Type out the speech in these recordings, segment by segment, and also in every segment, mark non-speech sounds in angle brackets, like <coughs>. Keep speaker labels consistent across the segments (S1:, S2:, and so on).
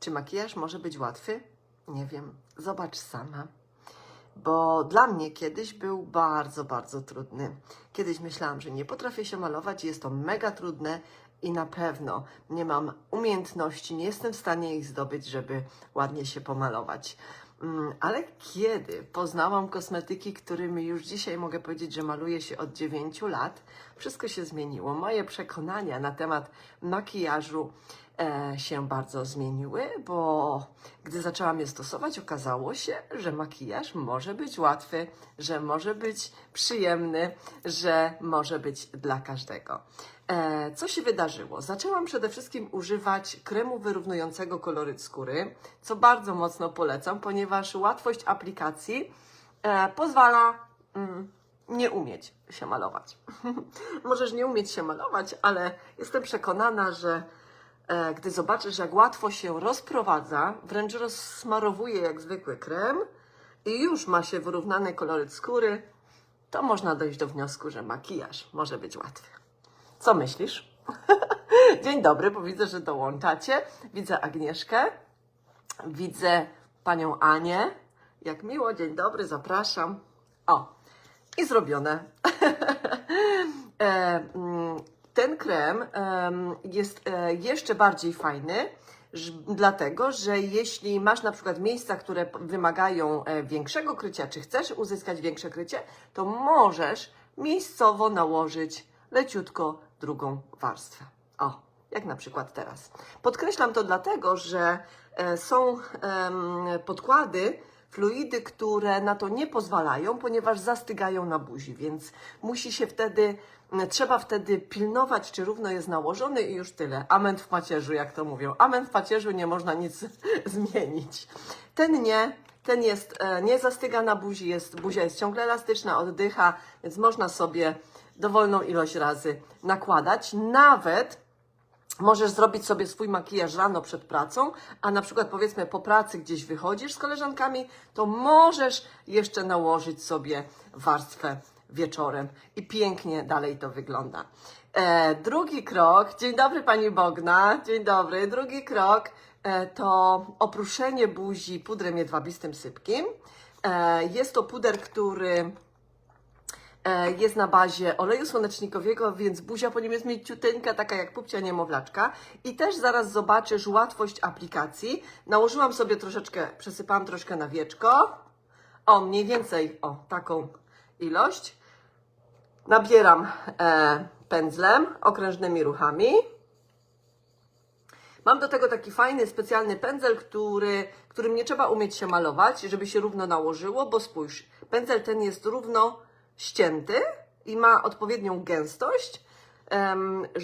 S1: Czy makijaż może być łatwy? Nie wiem. Zobacz sama. Bo dla mnie kiedyś był bardzo, bardzo trudny. Kiedyś myślałam, że nie potrafię się malować jest to mega trudne i na pewno nie mam umiejętności, nie jestem w stanie ich zdobyć, żeby ładnie się pomalować. Mm, Ale kiedy poznałam kosmetyki, którymi już dzisiaj mogę powiedzieć, że maluję się od 9 lat, wszystko się zmieniło. Moje przekonania na temat makijażu się bardzo zmieniły, bo gdy zaczęłam je stosować, okazało się, że makijaż może być łatwy, że może być przyjemny, że może być dla każdego. E, co się wydarzyło? Zaczęłam przede wszystkim używać kremu wyrównującego koloryt skóry, co bardzo mocno polecam, ponieważ łatwość aplikacji e, pozwala mm, nie umieć się malować. <laughs> Możesz nie umieć się malować, ale jestem przekonana, że e, gdy zobaczysz, jak łatwo się rozprowadza, wręcz rozsmarowuje jak zwykły krem i już ma się wyrównany koloryt skóry, to można dojść do wniosku, że makijaż może być łatwy. Co myślisz? <laughs> Dzień dobry, bo widzę, że dołączacie. Widzę Agnieszkę, widzę panią Anię. Jak miło, dzień dobry, zapraszam. O, i zrobione. <laughs> E, mm, Ten krem em, jest e, jeszcze bardziej fajny, dlatego że jeśli masz na przykład miejsca, które wymagają e, większego krycia, czy chcesz uzyskać większe krycie, to możesz miejscowo nałożyć leciutko drugą warstwę. O, jak na przykład teraz. Podkreślam to dlatego, że e, są podkłady, fluidy, które na to nie pozwalają, ponieważ zastygają na buzi, więc musi się wtedy, m, trzeba wtedy pilnować, czy równo jest nałożony i już tyle. Amen w pacierzu, jak to mówią. Amen w pacierzu, nie można nic <laughs> zmienić. Ten nie, ten jest, e, nie zastyga na buzi, jest, buzia jest ciągle elastyczna, oddycha, więc można sobie dowolną ilość razy nakładać. Nawet Możesz zrobić sobie swój makijaż rano przed pracą, a na przykład powiedzmy po pracy gdzieś wychodzisz z koleżankami, to możesz jeszcze nałożyć sobie warstwę wieczorem i pięknie dalej to wygląda. E, drugi krok, dzień dobry Pani Bogna, dzień dobry. Drugi krok e, to oprószenie buzi pudrem jedwabistym sypkim. E, jest to puder, który jest na bazie oleju słonecznikowego, więc buzia po nim jest mięciuteńka, taka jak pupcia niemowlaczka. I też zaraz zobaczysz łatwość aplikacji. Nałożyłam sobie troszeczkę, przesypałam troszkę na wieczko. O, mniej więcej, o, taką ilość. Nabieram e, pędzlem, okrężnymi ruchami. Mam do tego taki fajny, specjalny pędzel, który, którym nie trzeba umieć się malować, żeby się równo nałożyło, bo spójrz, pędzel ten jest równo ścięty i ma odpowiednią gęstość.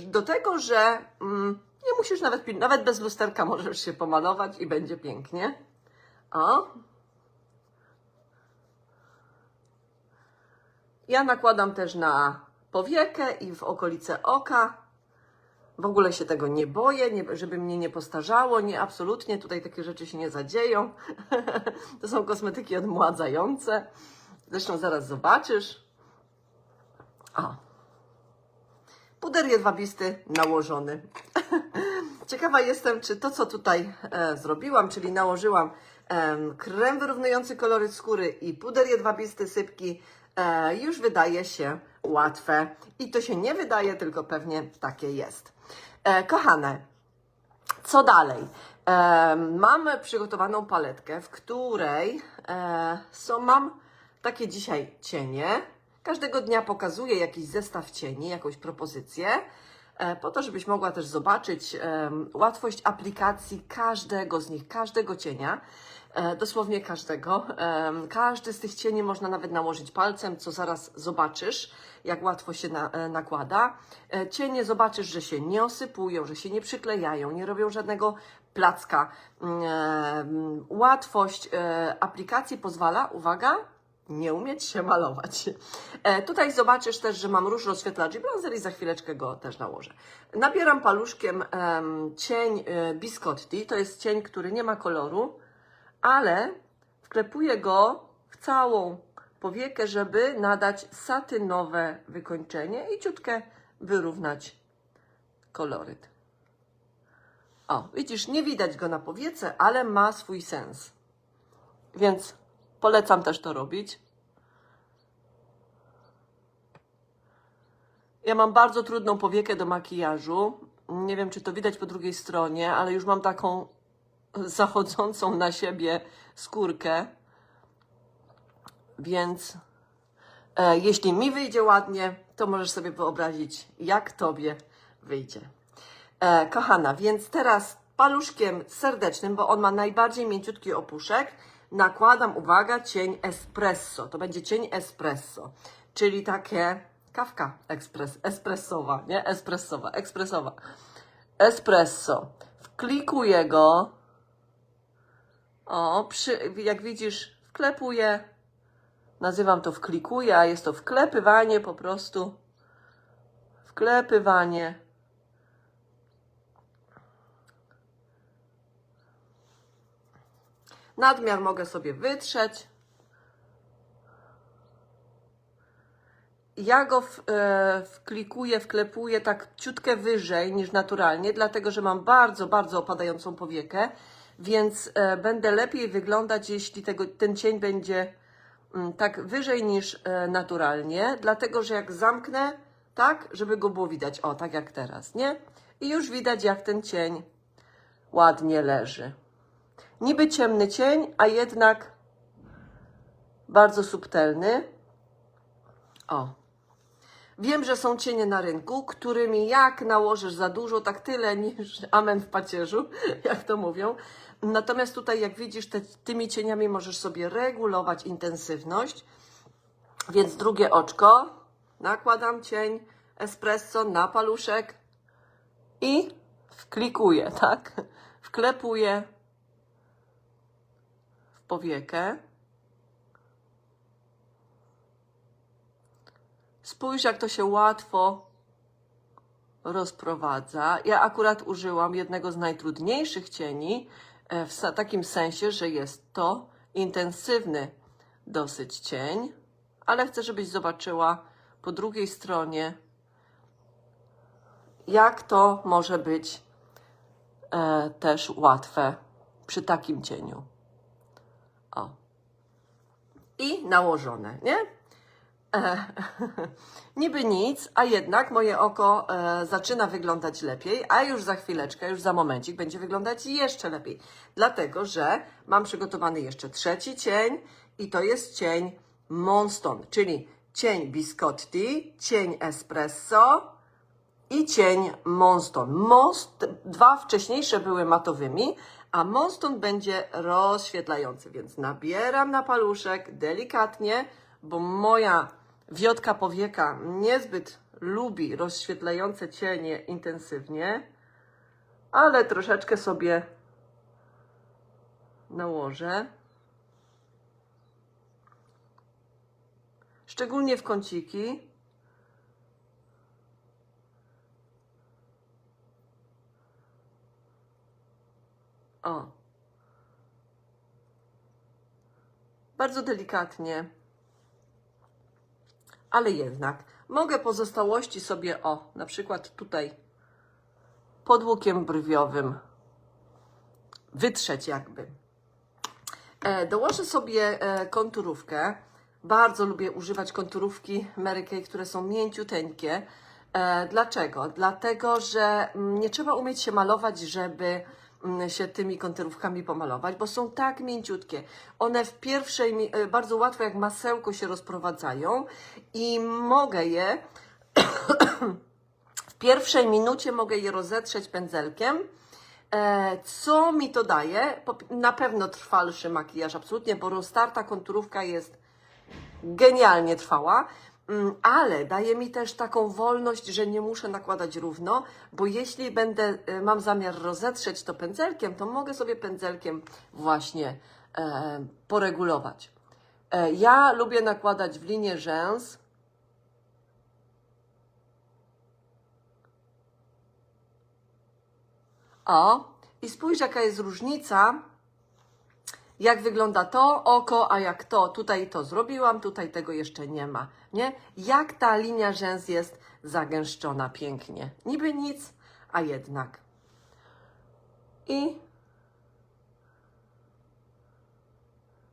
S1: do tego, że mm, nie musisz nawet, nawet bez lusterka <laughs> możesz się pomalować i będzie pięknie. O. Ja nakładam też na powiekę i w okolice oka. W ogóle się tego nie boję, nie, żeby mnie nie postarzało, nie, absolutnie, tutaj takie rzeczy się nie zadzieją. <laughs> to są kosmetyki odmładzające. Zresztą zaraz zobaczysz. O. Puder jedwabisty nałożony. <laughs> Ciekawa jestem, czy to, co tutaj e, zrobiłam, czyli nałożyłam em, krem wyrównujący kolory skóry i puder jedwabisty sypki, e, już wydaje się łatwe. I to się nie wydaje, tylko pewnie takie jest. E, kochane, co dalej? E, mam przygotowaną paletkę, w której e, są, mam takie dzisiaj cienie. Każdego dnia pokazuję jakiś zestaw cieni, jakąś propozycję, e, po to, żebyś mogła też zobaczyć łatwość aplikacji każdego z nich, każdego cienia. E, dosłownie każdego. Każdy z tych cieni można nawet nałożyć palcem, co zaraz zobaczysz, jak łatwo się na, e, nakłada. Cienie zobaczysz, że się nie osypują, że się nie przyklejają, nie robią żadnego placka. Mm, łatwość aplikacji pozwala, uwaga, nie umieć się malować. E, tutaj zobaczysz też, że mam róż rozświetlacz i bronzer i za chwileczkę go też nałożę. Nabieram paluszkiem em, cień e, Biscotti. To jest cień, który nie ma koloru, ale wklepuję go w całą powiekę, żeby nadać satynowe wykończenie i ciutkę wyrównać koloryt. O, widzisz, nie widać go na powiece, ale ma swój sens. Więc polecam też to robić. Ja mam bardzo trudną powiekę do makijażu. Nie wiem, czy to widać po drugiej stronie, ale już mam taką <laughs> zachodzącą na siebie skórkę. Więc e, jeśli mi wyjdzie ładnie, to możesz sobie wyobrazić, jak tobie wyjdzie. E, kochana, więc teraz paluszkiem serdecznym, bo on ma najbardziej mięciutki opuszek, nakładam, uwaga, cień espresso. To będzie cień espresso, czyli takie kawka ekspres, espressowa, nie? Espressowa, ekspresowa. Espresso. Wklikuję go. O, przy, jak widzisz, wklepuję. Nazywam to wklikuję, a jest to wklepywanie po prostu. Wklepywanie. Nadmiar mogę sobie wytrzeć. Ja go w, e, wklikuję, wklepuję tak ciutkę wyżej niż naturalnie, dlatego że mam bardzo, bardzo opadającą powiekę, więc e, będę lepiej wyglądać, jeśli tego, ten cień będzie mm, tak wyżej niż e, naturalnie, dlatego że jak zamknę, tak, żeby go było widać, o, tak jak teraz, nie? I już widać, jak ten cień ładnie leży. Niby ciemny cień, a jednak bardzo subtelny. O. Wiem, że są cienie na rynku, którymi jak nałożysz za dużo, tak tyle niż amen w pacierzu, <laughs> jak to mówią. Natomiast tutaj, jak widzisz, te, tymi cieniami możesz sobie regulować intensywność. Więc drugie oczko, nakładam cień espresso na paluszek i wklikuję, tak? Wklepuję powiekę. Spójrz, jak to się łatwo rozprowadza. Ja akurat użyłam jednego z najtrudniejszych cieni, e, w takim sensie, że jest to intensywny dosyć cień, ale chcę, żebyś zobaczyła po drugiej stronie, jak to może być e, też łatwe przy takim cieniu. O. I nałożone, nie? E, <laughs> niby nic, a jednak moje oko e, zaczyna wyglądać lepiej, a już za chwileczkę, już za momencik będzie wyglądać jeszcze lepiej. Dlatego, że mam przygotowany jeszcze trzeci cień i to jest cień Monston, czyli cień Biscotti, cień Espresso i cień Monston. Most, dwa wcześniejsze były matowymi, a Monston będzie rozświetlający, więc nabieram na paluszek delikatnie, bo moja wiotka powieka niezbyt lubi rozświetlające cienie intensywnie, ale troszeczkę sobie nałożę. Szczególnie w kąciki. O. Bardzo delikatnie. Ale jednak mogę pozostałości sobie, o, na przykład tutaj pod łukiem brwiowym wytrzeć jakby. E, dołożę sobie e, konturówkę. Bardzo lubię używać konturówki Mary Kay, które są mięciuteńkie. E, dlaczego? Dlatego, że mm, nie trzeba umieć się malować, żeby się tymi konturówkami pomalować, bo są tak mięciutkie. One w pierwszej, e, bardzo łatwo jak masełko się rozprowadzają i mogę je <coughs> w pierwszej minucie mogę je rozetrzeć pędzelkiem. E, co mi to daje? Na pewno trwalszy makijaż, absolutnie, bo roztarta konturówka jest genialnie trwała, mm, ale daje mi też taką wolność, że nie muszę nakładać równo, bo jeśli będę, e, mam zamiar rozetrzeć to pędzelkiem, to mogę sobie pędzelkiem właśnie e, poregulować. E, ja lubię nakładać w linię rzęs, O, i spójrz, jaka jest różnica, jak wygląda to oko, a jak to. Tutaj to zrobiłam, tutaj tego jeszcze nie ma, nie? Jak ta linia rzęs jest zagęszczona pięknie. Niby nic, a jednak. I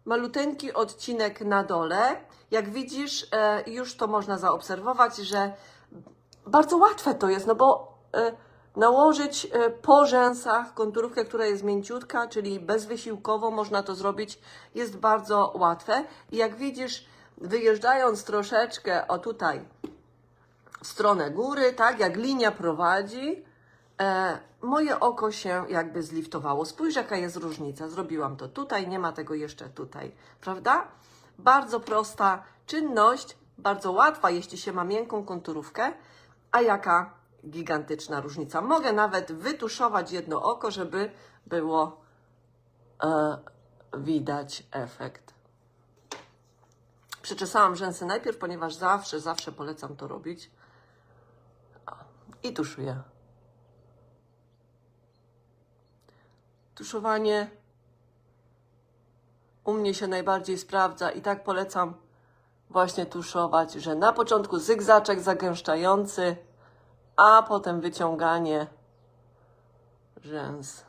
S1: maluteńki odcinek na dole. Jak widzisz, e, już to można zaobserwować, że bardzo łatwe to jest, no bo e, nałożyć e, po rzęsach konturówkę, która jest mięciutka, czyli bezwysiłkowo można to zrobić, jest bardzo łatwe. I jak widzisz, wyjeżdżając troszeczkę o tutaj w stronę góry, tak, jak linia prowadzi, e, moje oko się jakby zliftowało. Spójrz, jaka jest różnica. Zrobiłam to tutaj, nie ma tego jeszcze tutaj, prawda? Bardzo prosta czynność, bardzo łatwa, jeśli się ma miękką konturówkę, a jaka gigantyczna różnica. Mogę nawet wytuszować jedno oko, żeby było e, widać efekt. Przeczesałam rzęsy najpierw, ponieważ zawsze, zawsze polecam to robić. I tuszuję. Tuszowanie u mnie się najbardziej sprawdza i tak polecam właśnie tuszować, że na początku zygzaczek zagęszczający, a potem wyciąganie rzęs.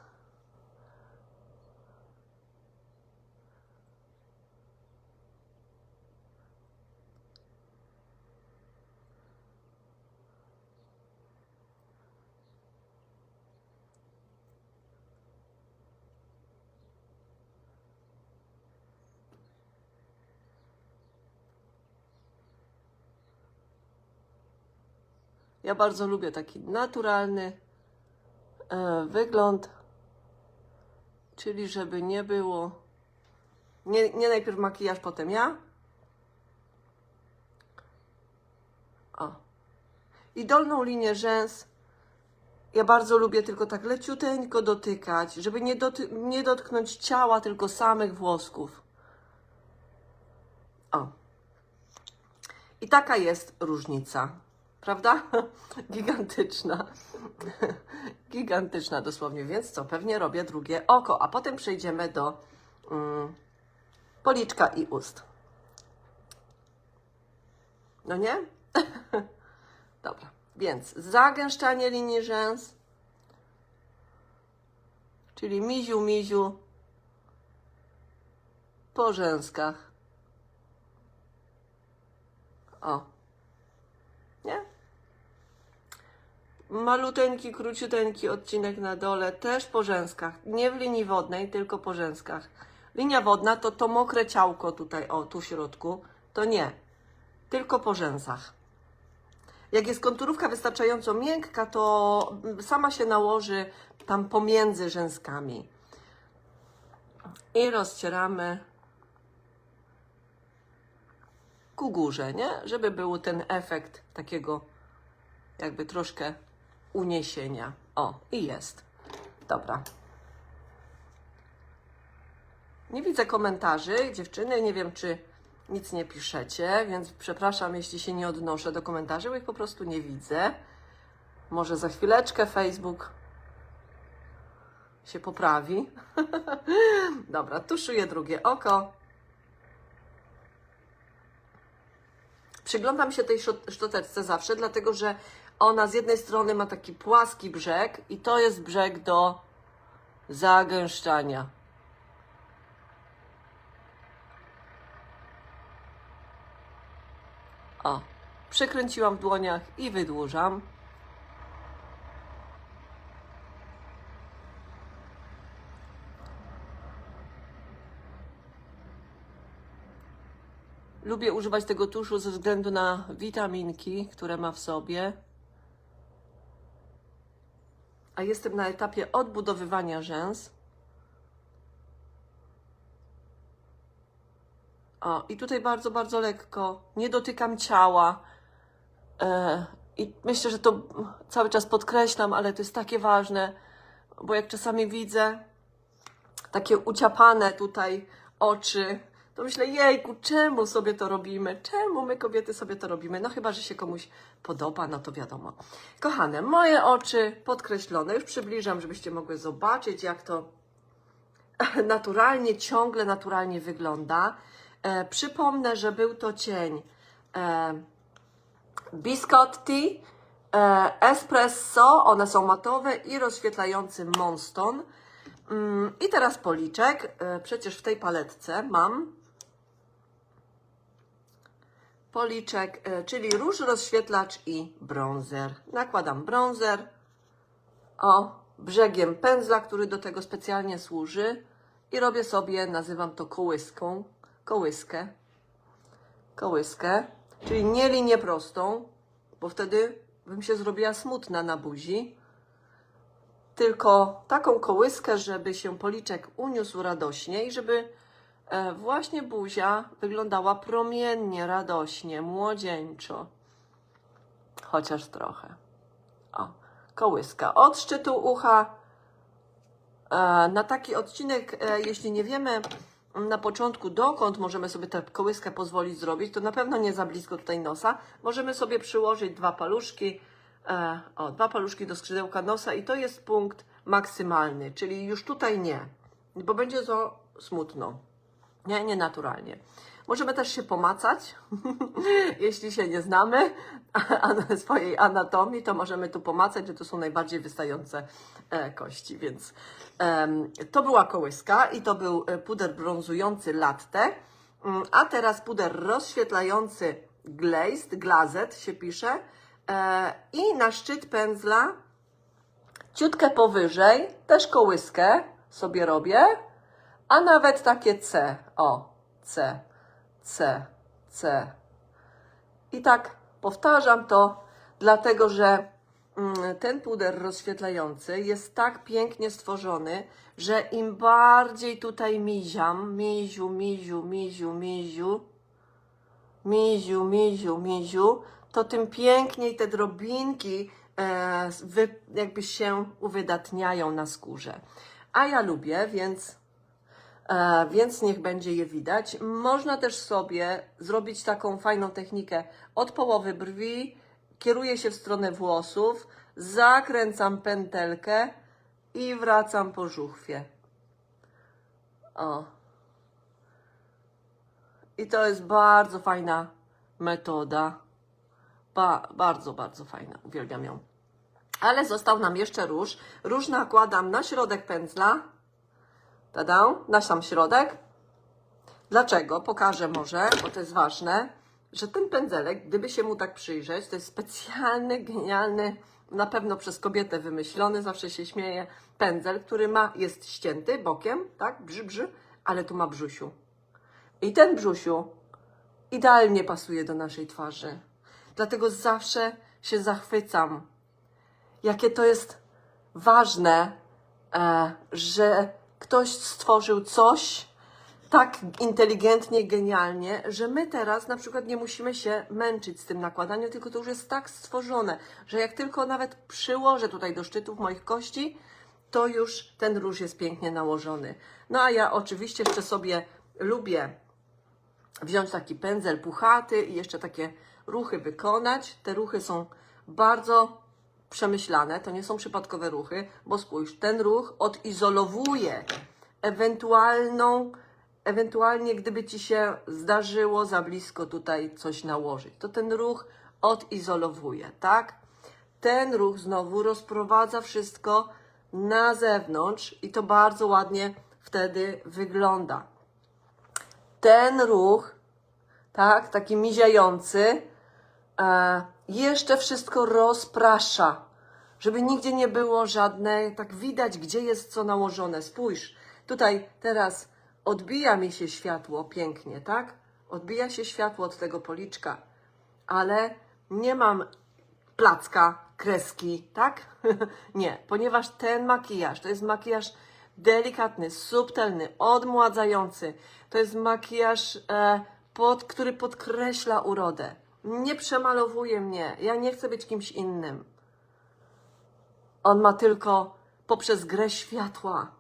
S1: Ja bardzo lubię taki naturalny e, wygląd, czyli żeby nie było. Nie, nie najpierw makijaż, potem ja. O. I dolną linię rzęs. Ja bardzo lubię tylko tak leciuteńko dotykać, żeby nie, doty- nie dotknąć ciała, tylko samych włosków. O. I taka jest różnica, prawda? <laughs> Gigantyczna. <laughs> Gigantyczna dosłownie, więc co? Pewnie robię drugie oko, a potem przejdziemy do mm, policzka i ust. No nie? <laughs> Dobra, więc zagęszczanie linii rzęs, czyli miziu, miziu po rzęskach. O. Nie? Maluteńki, króciuteńki odcinek na dole, też po rzęskach. Nie w linii wodnej, tylko po rzęskach. Linia wodna to to mokre ciałko tutaj, o, tu w środku. To nie. Tylko po rzęsach. Jak jest konturówka wystarczająco miękka, to sama się nałoży tam pomiędzy rzęskami. I rozcieramy ku górze, nie? Żeby był ten efekt takiego jakby troszkę uniesienia. O, i jest. Dobra. Nie widzę komentarzy, dziewczyny, nie wiem czy nic nie piszecie, więc przepraszam, jeśli się nie odnoszę do komentarzy, bo ich po prostu nie widzę. Może za chwileczkę Facebook się poprawi. <laughs> Dobra, tuszuję drugie oko. Przyglądam się tej szczoteczce zawsze, dlatego że ona z jednej strony ma taki płaski brzeg i to jest brzeg do zagęszczania. O, przekręciłam w dłoniach i wydłużam. Lubię używać tego tuszu ze względu na witaminki, które ma w sobie. A jestem na etapie odbudowywania rzęs. O, i tutaj bardzo, bardzo lekko. Nie dotykam ciała. E, I myślę, że to cały czas podkreślam, ale to jest takie ważne, bo jak czasami widzę takie uciapane tutaj oczy, to myślę, jejku, czemu sobie to robimy? Czemu my kobiety sobie to robimy? No chyba, że się komuś podoba, no to wiadomo. Kochane, moje oczy podkreślone. Już przybliżam, żebyście mogły zobaczyć, jak to <laughs> naturalnie, ciągle naturalnie wygląda. E, przypomnę, że był to cień e, biscotti, e, espresso, one są matowe i rozświetlający Monston. Mm, I teraz policzek. E, Przecież w tej paletce mam policzek, e, czyli róż, rozświetlacz i bronzer. Nakładam bronzer. O, brzegiem pędzla, który do tego specjalnie służy. I robię sobie, nazywam to kołyską, kołyskę. Kołyskę, czyli nie linię prostą, bo wtedy bym się zrobiła smutna na buzi. Tylko taką kołyskę, żeby się policzek uniósł radośnie i żeby właśnie buzia wyglądała promiennie, radośnie, młodzieńczo. Chociaż trochę. O, kołyska. Od szczytu ucha e, na taki odcinek, e, jeśli nie wiemy na początku dokąd możemy sobie tę kołyskę pozwolić zrobić, to na pewno nie za blisko tutaj nosa. Możemy sobie przyłożyć dwa paluszki, e, o, dwa paluszki do skrzydełka nosa i to jest punkt maksymalny, czyli już tutaj nie, bo będzie to smutno. Nie, nienaturalnie. Możemy też się pomacać, <laughs> jeśli się nie znamy swojej anatomii, to możemy tu pomacać, że to są najbardziej wystające e, kości, więc to była kołyska i to był e, puder brązujący latte, Mm, a teraz puder rozświetlający glazed, glazet się pisze e, i na szczyt pędzla ciutkę powyżej, też kołyskę sobie robię, a nawet takie C, o, C, C, C. I tak powtarzam to, dlatego że mm, ten puder rozświetlający jest tak pięknie stworzony, że im bardziej tutaj miziam, miziu, miziu, miziu, miziu, miziu, miziu, miziu, to tym piękniej te drobinki e, wy, jakby się uwydatniają na skórze. A ja lubię, więc, więc niech będzie je widać. Można też sobie zrobić taką fajną technikę od połowy brwi, kieruję się w stronę włosów, zakręcam pętelkę i wracam po żuchwie. O. I to jest bardzo fajna metoda. Ba, bardzo, bardzo fajna. Uwielbiam ją. Ale został nam jeszcze róż. Róż nakładam na środek pędzla. Tada, na sam środek. Dlaczego? Pokażę może, bo to jest ważne, że ten pędzelek, gdyby się mu tak przyjrzeć, to jest specjalny, genialny, na pewno przez kobietę wymyślony, zawsze się śmieje, pędzel, który ma, jest ścięty bokiem, tak, brzy, brzy, ale tu ma brzusiu. I ten brzusiu idealnie pasuje do naszej twarzy. Dlatego zawsze się zachwycam, jakie to jest ważne, e, że ktoś stworzył coś tak inteligentnie, genialnie, że my teraz na przykład nie musimy się męczyć z tym nakładaniem, tylko to już jest tak stworzone, że jak tylko nawet przyłożę tutaj do szczytów moich kości, to już ten róż jest pięknie nałożony. No a ja oczywiście jeszcze sobie lubię wziąć taki pędzel puchaty i jeszcze takie ruchy wykonać. Te ruchy są bardzo przemyślane, to nie są przypadkowe ruchy, bo spójrz, ten ruch odizolowuje ewentualną, ewentualnie gdyby Ci się zdarzyło za blisko tutaj coś nałożyć, to ten ruch odizolowuje, tak? Ten ruch znowu rozprowadza wszystko na zewnątrz i to bardzo ładnie wtedy wygląda. Ten ruch, tak, taki miziający, e, jeszcze wszystko rozprasza, żeby nigdzie nie było żadne, tak widać, gdzie jest co nałożone. Spójrz, tutaj teraz odbija mi się światło pięknie, tak? Odbija się światło od tego policzka, ale nie mam placka, kreski, tak? <laughs> nie, ponieważ ten makijaż to jest makijaż delikatny, subtelny, odmładzający. To jest makijaż, e, pod, który podkreśla urodę. Nie przemalowuje mnie. Ja nie chcę być kimś innym. On ma tylko poprzez grę światła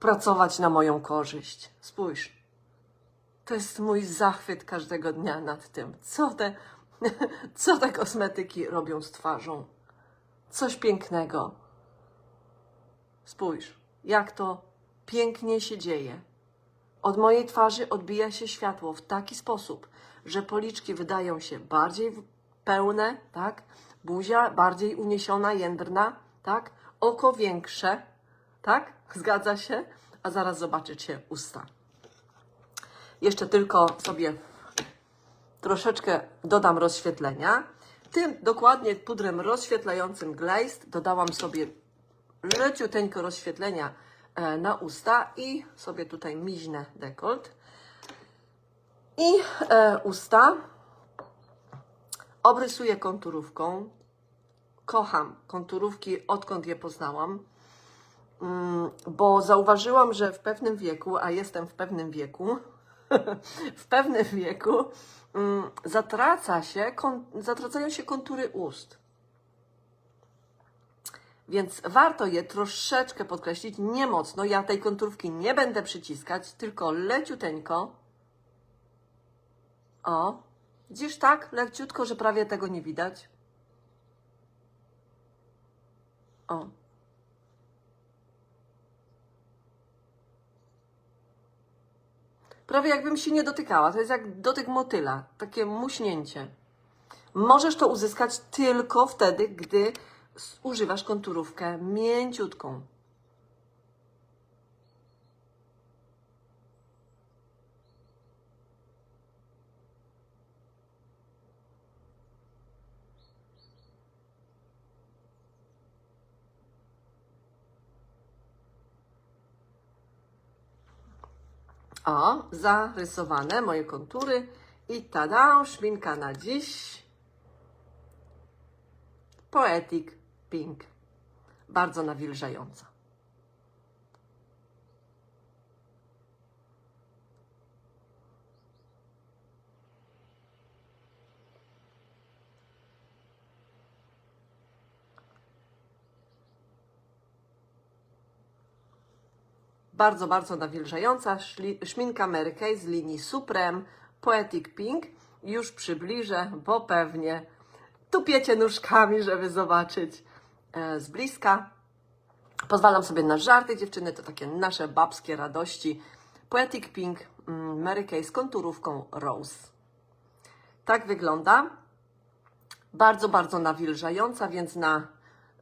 S1: pracować na moją korzyść. Spójrz. To jest mój zachwyt każdego dnia nad tym. Co te, <laughs> co te kosmetyki robią z twarzą? Coś pięknego. Spójrz, jak to pięknie się dzieje. Od mojej twarzy odbija się światło w taki sposób, że policzki wydają się bardziej pełne, tak? Buzia bardziej uniesiona, jędrna, tak? Oko większe, tak? Zgadza się? A zaraz zobaczycie usta. Jeszcze tylko sobie troszeczkę dodam rozświetlenia. Tym dokładnie pudrem rozświetlającym Glazed dodałam sobie leciuteńko rozświetlenia e, na usta i sobie tutaj miźnę dekolt. I e, usta obrysuję konturówką. Kocham konturówki, odkąd je poznałam, Mm, bo zauważyłam, że w pewnym wieku, a jestem w pewnym wieku, <laughs> w pewnym wieku mm, zatraca się, zatracają się kontury ust. Więc warto je troszeczkę podkreślić, nie mocno. Ja tej konturówki nie będę przyciskać, tylko leciuteńko. O, widzisz tak, leciutko, że prawie tego nie widać. O. Prawie jakbym się nie dotykała. To jest jak dotyk motyla, takie muśnięcie. Możesz to uzyskać tylko wtedy, gdy używasz konturówkę mięciutką. O, zarysowane moje kontury i tada, szminka na dziś. Poetic Pink. Bardzo nawilżająca. Bardzo, bardzo nawilżająca szminka Mary Kay z linii Supreme Poetic Pink. Już przybliżę, bo pewnie tupiecie nóżkami, żeby zobaczyć e, z bliska. Pozwalam sobie na żarty, dziewczyny, to takie nasze babskie radości. Poetic Pink mm, Mary Kay z konturówką Rose. Tak wygląda. Bardzo, bardzo nawilżająca, więc na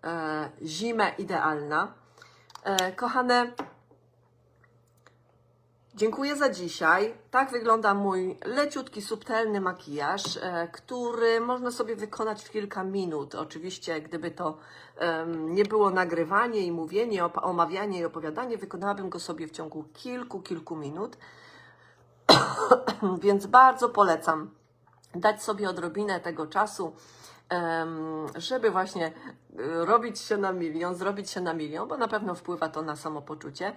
S1: e, zimę idealna. E, kochane, Dziękuję za dzisiaj. Tak wygląda mój leciutki, subtelny makijaż, e, który można sobie wykonać w kilka minut. Oczywiście, gdyby to em, nie było nagrywanie i mówienie, omawianie i opowiadanie, wykonałabym go sobie w ciągu kilku, kilku minut. <coughs> Więc bardzo polecam dać sobie odrobinę tego czasu, żeby właśnie y, robić się na milion, zrobić się na milion, bo na pewno wpływa to na samopoczucie.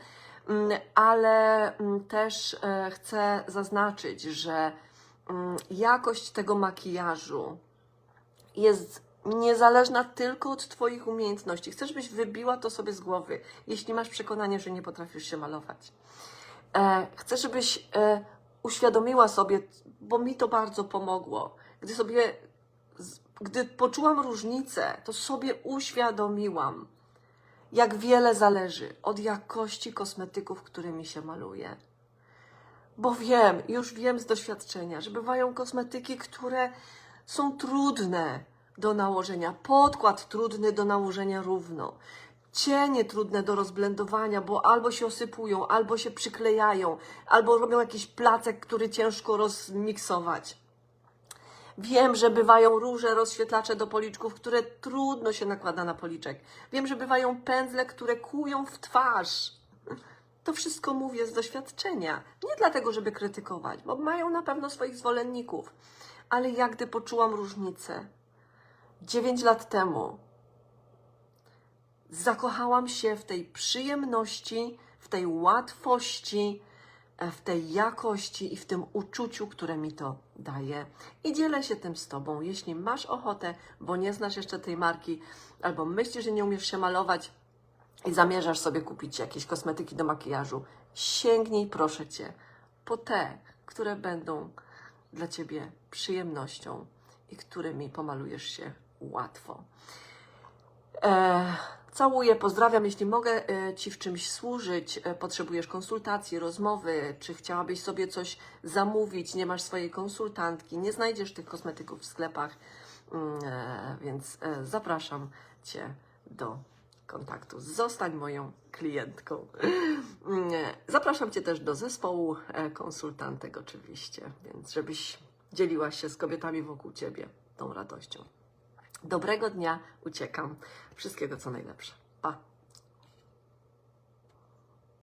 S1: Mm, Ale mm, też e, chcę zaznaczyć, że mm, jakość tego makijażu jest niezależna tylko od Twoich umiejętności. Chcesz, żebyś wybiła to sobie z głowy, jeśli masz przekonanie, że nie potrafisz się malować. E, chcę, żebyś e, uświadomiła sobie, bo mi to bardzo pomogło. Gdy sobie, gdy poczułam różnicę, to sobie uświadomiłam, jak wiele zależy od jakości kosmetyków, którymi się maluje. Bo wiem, już wiem z doświadczenia, że bywają kosmetyki, które są trudne do nałożenia. Podkład trudny do nałożenia równo. Cienie trudne do rozblendowania, bo albo się osypują, albo się przyklejają, albo robią jakiś placek, który ciężko rozmiksować. Wiem, że bywają róże rozświetlacze do policzków, które trudno się nakłada na policzek. Wiem, że bywają pędzle, które kłują w twarz. <laughs> To wszystko mówię z doświadczenia. Nie dlatego, żeby krytykować, bo mają na pewno swoich zwolenników. Ale jak gdy poczułam różnicę, dziewięć lat temu, zakochałam się w tej przyjemności, w tej łatwości, w tej jakości i w tym uczuciu, które mi to daje. I dzielę się tym z Tobą. Jeśli masz ochotę, bo nie znasz jeszcze tej marki, albo myślisz, że nie umiesz się malować i zamierzasz sobie kupić jakieś kosmetyki do makijażu, sięgnij, proszę Cię, po te, które będą dla Ciebie przyjemnością i którymi pomalujesz się łatwo. E, całuję, pozdrawiam. Jeśli mogę e, Ci w czymś służyć, e, potrzebujesz konsultacji, rozmowy, czy chciałabyś sobie coś zamówić, nie masz swojej konsultantki, nie znajdziesz tych kosmetyków w sklepach, mm, więc zapraszam Cię do kontaktu. Zostań moją klientką. Nie. Zapraszam Cię też do zespołu konsultantek oczywiście, więc żebyś dzieliła się z kobietami wokół Ciebie tą radością. Dobrego dnia, uciekam. Wszystkiego co najlepsze. Pa!